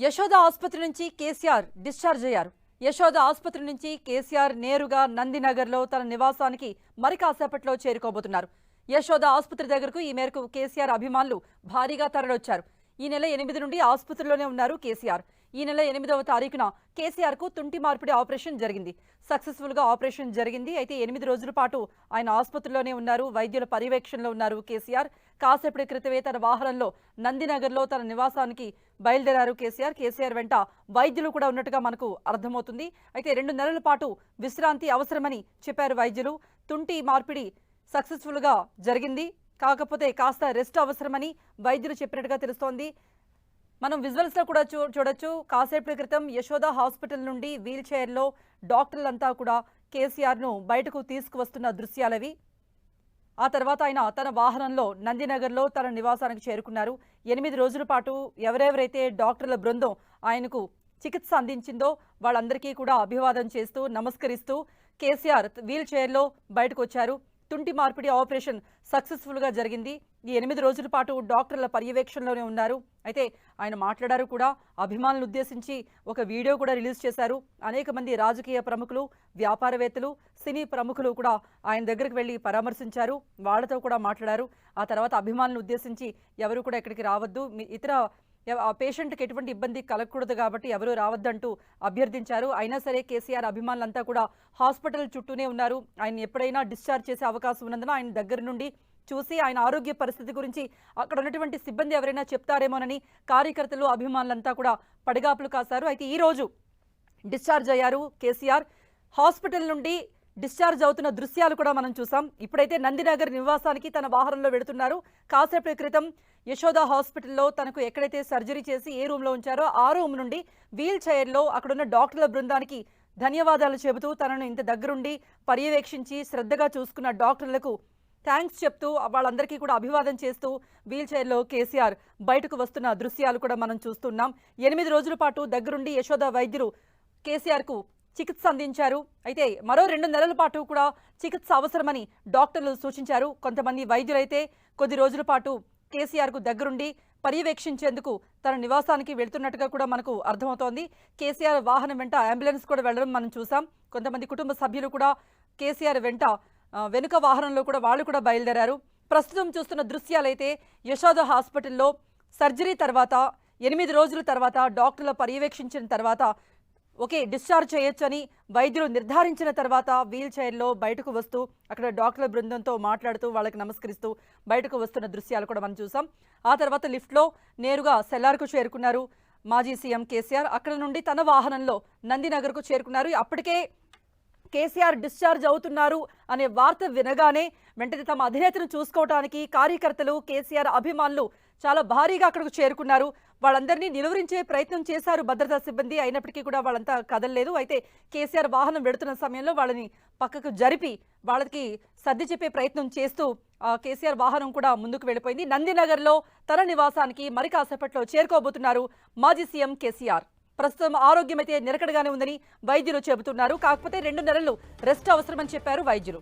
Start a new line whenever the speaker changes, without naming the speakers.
యశోద ఆసుపత్రి నుంచి కేసీఆర్ డిశ్చార్జ్ అయ్యారు. యశోద ఆసుపత్రి నుంచి కేసీఆర్ నేరుగా నందినగర్లో తన నివాసానికి మరి కాసేపట్లో చేరుకోబోతున్నారు. యశోద ఆసుపత్రి దగ్గరకు ఈ మేరకు కేసీఆర్ అభిమానులు భారీగా తరలొచ్చారు. ఈ నెల ఎనిమిది నుండి ఆసుపత్రిలోనే ఉన్నారు కేసీఆర్. ఈ నెల ఎనిమిదవ తారీఖున కేసీఆర్కు తుంటి మార్పిడి ఆపరేషన్ జరిగింది. సక్సెస్ఫుల్గా ఆపరేషన్ జరిగింది. అయితే ఎనిమిది రోజుల పాటు ఆయన ఆసుపత్రిలోనే ఉన్నారు. వైద్యుల పర్యవేక్షణలో ఉన్నారు కేసీఆర్. కాసేపటి క్రితమే తన వాహనంలో నందినగర్లో తన నివాసానికి బయలుదేరారు కేసీఆర్. కేసీఆర్ వెంట వైద్యులు కూడా ఉన్నట్టుగా మనకు అర్థమవుతుంది. అయితే రెండు నెలల పాటు విశ్రాంతి అవసరమని చెప్పారు వైద్యులు. తుంటి మార్పిడి సక్సెస్ఫుల్గా జరిగింది. కాకపోతే కాస్త రెస్ట్ అవసరమని వైద్యులు చెప్పినట్టుగా తెలుస్తోంది. మనం విజువల్స్లో కూడా చూ చూడొచ్చు. కాసేపటి క్రితం యశోద హాస్పిటల్ నుండి వీల్ చైర్లో డాక్టర్లంతా కూడా కేసీఆర్ను బయటకు తీసుకువస్తున్న దృశ్యాలవి. ఆ తర్వాత ఆయన తన వాహనంలో నందినగర్లో తన నివాసానికి చేరుకున్నారు. ఎనిమిది రోజుల పాటు ఎవరెవరైతే డాక్టర్ల బృందం ఆయనకు చికిత్స అందించిందో వాళ్ళందరికీ కూడా అభివాదం చేస్తూ నమస్కరిస్తూ కేసీఆర్ వీల్ చైర్లో బయటకు వచ్చారు. తుంటి మార్పిడి ఆపరేషన్ సక్సెస్ఫుల్గా జరిగింది. ఈ ఎనిమిది రోజుల పాటు డాక్టర్ల పర్యవేక్షణలోనే ఉన్నారు. అయితే ఆయన మాట్లాడారు కూడా అభిమానులు ఉద్దేశించి ఒక వీడియో కూడా రిలీజ్ చేశారు. అనేక మంది రాజకీయ ప్రముఖులు వ్యాపారవేత్తలు సినీ ప్రముఖులు కూడా ఆయన దగ్గరికి వెళ్ళి పరామర్శించారు. వాళ్ళతో కూడా మాట్లాడారు. ఆ తర్వాత అభిమానులు ఉద్దేశించి ఎవరు కూడా ఇక్కడికి రావద్దు. మీ- ఇతర పేషెంట్కి ఎటువంటి ఇబ్బంది కలగకూడదు కాబట్టి ఎవరూ రావద్దంటూ అభ్యర్థించారు. అయినా సరే కేసీఆర్ అభిమానులంతా కూడా హాస్పిటల్ చుట్టూనే ఉన్నారు. ఆయన ఎప్పుడైనా డిశ్చార్జ్ చేసే అవకాశం ఉన్నందున ఆయన దగ్గర నుండి చూసి ఆయన ఆరోగ్య పరిస్థితి గురించి అక్కడ ఉన్నటువంటి సిబ్బంది ఎవరైనా చెప్తారేమోనని కార్యకర్తలు అభిమానులంతా కూడా పడిగాపులు కాశారు. అయితే ఈరోజు డిశ్చార్జ్ అయ్యారు కేసీఆర్. హాస్పిటల్ నుండి డిశ్చార్జ్ అవుతున్న దృశ్యాలు కూడా మనం చూసాం. ఇప్పుడైతే నందినగర్ నివాసానికి తన వాహనంలో వెళుతున్నారు. కాసేపటి క్రితం యశోద హాస్పిటల్లో తనకు ఎక్కడైతే సర్జరీ చేసి ఏ రూమ్లో ఉంచారో ఆ రూమ్ నుండి వీల్ చైర్లో అక్కడున్న డాక్టర్ల బృందానికి ధన్యవాదాలు చెబుతూ తనను ఇంత దగ్గరుండి పర్యవేక్షించి శ్రద్ధగా చూసుకున్న డాక్టర్లకు థ్యాంక్స్ చెప్తూ వాళ్ళందరికీ కూడా అభివాదం చేస్తూ వీల్ చైర్లో కేసీఆర్ బయటకు వస్తున్న దృశ్యాలు కూడా మనం చూస్తున్నాం. ఎనిమిది రోజుల పాటు దగ్గరుండి యశోద వైద్యులు కేసీఆర్కు చికిత్స అందించారు. అయితే మరో రెండు నెలల పాటు కూడా చికిత్స అవసరమని డాక్టర్లు సూచించారు. కొంతమంది వైద్యులైతే కొద్ది రోజుల పాటు కేసీఆర్కు దగ్గరుండి పర్యవేక్షించేందుకు తన నివాసానికి వెళ్తున్నట్టుగా కూడా మనకు అర్థమవుతోంది. కేసీఆర్ వాహనం వెంట అంబులెన్స్ కూడా వెళ్ళడం మనం చూసాం. కొంతమంది కుటుంబ సభ్యులు కూడా కేసీఆర్ వెంట వెనుక వాహనంలో కూడా వాళ్ళు కూడా బయలుదేరారు. ప్రస్తుతం చూస్తున్న దృశ్యాలైతే యశోద హాస్పిటల్లో సర్జరీ తర్వాత ఎనిమిది రోజుల తర్వాత డాక్టర్లు పర్యవేక్షించిన తర్వాత ఓకే డిశ్చార్జ్ చేయొచ్చని వైద్యులు నిర్ధారించిన తర్వాత వీల్ చైర్లో బయటకు వస్తూ అక్కడ డాక్టర్ల బృందంతో మాట్లాడుతూ వాళ్ళకి నమస్కరిస్తూ బయటకు వస్తున్న దృశ్యాలు కూడా మనం చూసాం. ఆ తర్వాత లిఫ్ట్లో నేరుగా సెల్లార్కు చేరుకున్నారు మాజీ సీఎం కేసీఆర్. అక్కడ నుండి తన వాహనంలో నందినగర్కు చేరుకున్నారు. అప్పటికే కేసీఆర్ డిశ్చార్జ్ అవుతున్నారు అనే వార్త వినగానే వెంటనే తమ అధినేతను చూసుకోవడానికి కార్యకర్తలు కేసీఆర్ అభిమానులు చాలా భారీగా అక్కడికి చేరుకున్నారు. వాళ్ళందరినీ నిలువరించే ప్రయత్నం చేశారు భద్రతా సిబ్బంది. అయినప్పటికీ కూడా వాళ్ళంతా కదలలేదు. అయితే కేసీఆర్ వాహనం వెడుతున్న సమయంలో వాళ్ళని పక్కకు జరిపి వాళ్ళకి సర్ది చెప్పే ప్రయత్నం చేస్తూ కేసీఆర్ వాహనం కూడా ముందుకు వెళ్ళిపోయింది. నందినగర్లో తన నివాసానికి మరి కాసేపట్లో చేరుకోబోతున్నారు మాజీ సీఎం కేసీఆర్. ప్రస్తుతం ఆరోగ్యం అయితే నిరకడగానే ఉందని వైద్యులు చెబుతున్నారు. కాకపోతే రెండు నెలలు రెస్ట్ అవసరమని చెప్పారు వైద్యులు.